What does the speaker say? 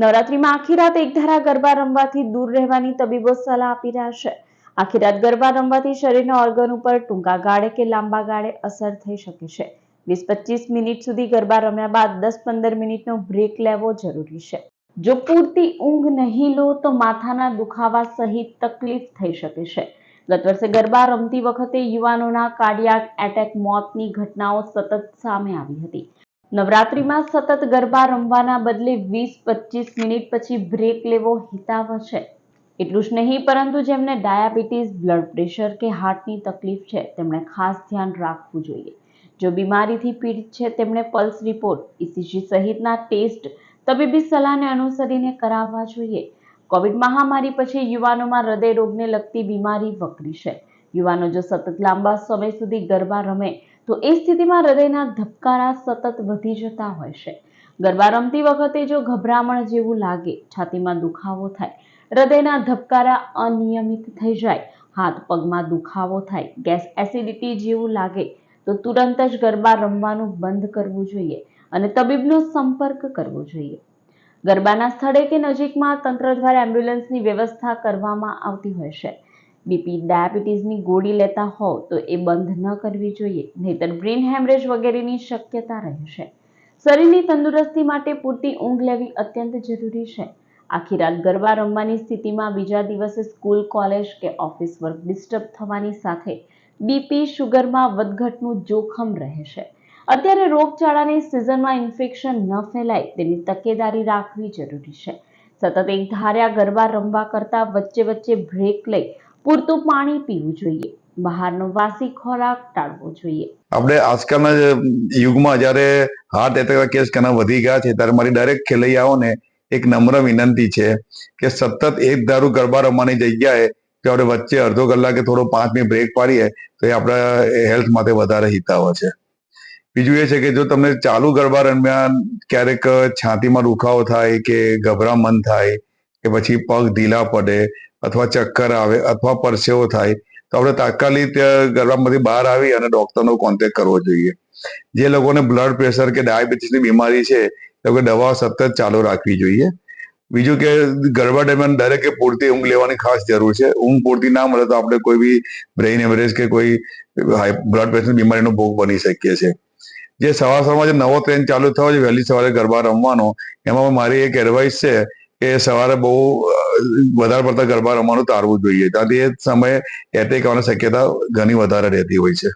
નવરાત્રીમાં આખી રાત એકધારા ગરબા રમવાથી દૂર રહેવાની તબીબો સલાહ આપી રહ્યા છે. આખી રાત ગરબા રમવાથી શરીરના ઓર્ગન ઉપર ટૂંકા ગાળે કે લાંબા ગાળે અસર થઈ શકે છે. વીસ પચીસ મિનિટ સુધી ગરબા રમ્યા બાદ દસ પંદર મિનિટનો બ્રેક લેવો જરૂરી છે. જો પૂરતી ઊંઘ નહીં લો તો માથાના દુખાવા સહિત તકલીફ થઈ શકે છે. ગત વર્ષે ગરબા રમતી વખતે યુવાનોના કાર્ડિયાક એટેક મોતની ઘટનાઓ સતત સામે આવી હતી. નવરાત્રીમાં સતત ગરબા રમવાના બદલે વીસ, પચીસ મિનિટ પછી બ્રેક લેવો હિતાવહ છે. એટલું જ નહીં, પરંતુ જેમને ડાયાબિટીસ બ્લડ પ્રેશર કે હાર્ટની તકલીફ છે, તેમણે ખાસ ધ્યાન રાખવું જોઈએ. જો બીમારીથી પીડિત છે, તેમણે પલ્સ રિપોર્ટ ઇસીજી સહિતના ટેસ્ટ તબીબી સલાહને અનુસરીને કરાવવા જોઈએ. કોવિડ મહામારી પછી યુવાનોમાં હૃદય રોગને લગતી બીમારી વકરી છે. યુવાનો જો સતત લાંબા સમય સુધી ગરબા રમે તો એ સ્થિતિમાં હૃદયના ધબકારા સતત વધી જતા હોય છે. ગરબા રમતી વખતે જો ગભરામણ જેવું લાગે, છાતીમાં દુખાવો થાય, હૃદયના ધબકારા અનિયમિત થઈ જાય, હાથ પગમાં દુખાવો થાય, ગેસ એસિડિટી જેવું લાગે, તો તુરંત જ ગરબા રમવાનું બંધ કરવું જોઈએ અને તબીબનો સંપર્ક કરવો જોઈએ. ગરબાના સ્થળે કે નજીકમાં તંત્ર દ્વારા એમ્બ્યુલન્સની વ્યવસ્થા કરવામાં આવતી હોય છે. બીપી ડાયાબિટીસની ગોળી લેતા હોવ તો એ બંધ ન કરવી જોઈએ. નહીતર બ્રેન હેમરેજ વગેરેની શક્યતા રહેશે. શરીરની તંદુરસ્તી માટે પૂરતી ઊંઘ લેવી અત્યંત જરૂરી છે. આખી રાત ગરબા રમવાની સ્થિતિમાં બીજા દિવસે સ્કૂલ, કોલેજ કે ઓફિસ વર્ક ડિસ્ટર્બ થવાની સાથે બીપી શુગરમાં વધઘટનું જોખમ રહેશે. અત્યારે રોગચાળાની સિઝનમાં ઇન્ફેક્શન ન ફેલાય તેની તકેદારી રાખવી જરૂરી છે. સતત એક ધાર્યા ગરબા રમવા કરતાં વચ્ચે વચ્ચે બ્રેક લઈ પૂરતું પાણી પીવું જોઈએ. બહારનો વાસી ખોરાક ટાળવો જોઈએ. આપણે આજકાલના યુગમાં જ્યારે હાર્ટ એટેકના કેસ ઘણા વધી ગયા છે, ત્યારે મારી દરેક ખેલૈયાઓને એક નમ્ર વિનંતી છે કે સતત એક ધારું ગરબા રમવાની જગ્યાએ કે આપણે વચ્ચે અડધો કલાકે થોડો પાંચ મિનિટ બ્રેક પાડીએ, તો એ આપણા હેલ્થ માટે વધારે હિતાવ છે. બીજું એ છે કે જો તમને ચાલુ ગરબા દરમિયાન ક્યારેક છાતીમાં દુખાવો થાય કે ગભરામણ થાય કે પછી પગ ઢીલા પડે અથવા ચક્કર આવે અથવા પરસેવો થાય, તો આપણે તાત્કાલિક ગરબામાંથી બહાર આવી અને ડોક્ટરનો કોન્ટેક્ટ કરવો જોઈએ. જે લોકોને બ્લડ પ્રેશર કે ડાયાબિટીસની બીમારી છે, એ લોકો દવા સતત ચાલુ રાખવી જોઈએ. બીજું કે ગરબા દરમિયાન દરેકે પૂરતી ઊંઘ લેવાની ખાસ જરૂર છે. ઊંઘ પૂરતી ના મળે તો આપણે કોઈ બી બ્રેઇન એવરેજ કે કોઈ હાઈ બ્લડ પ્રેશર બીમારીનો ભોગ બની શકીએ છીએ. જે સવાર સવારમાં જે નવો ટ્રેન ચાલુ થયો છે, વહેલી સવારે ગરબા રમવાનો, એમાં મારી એક એડવાઇસ છે કે સવારે બહુ વધારે પડતા ગરબા રમવાનું ટાળવું જોઈએ. ત્યાંથી એ સમયે એટેક આવવાની શક્યતા ઘણી વધારે રહેતી હોય છે.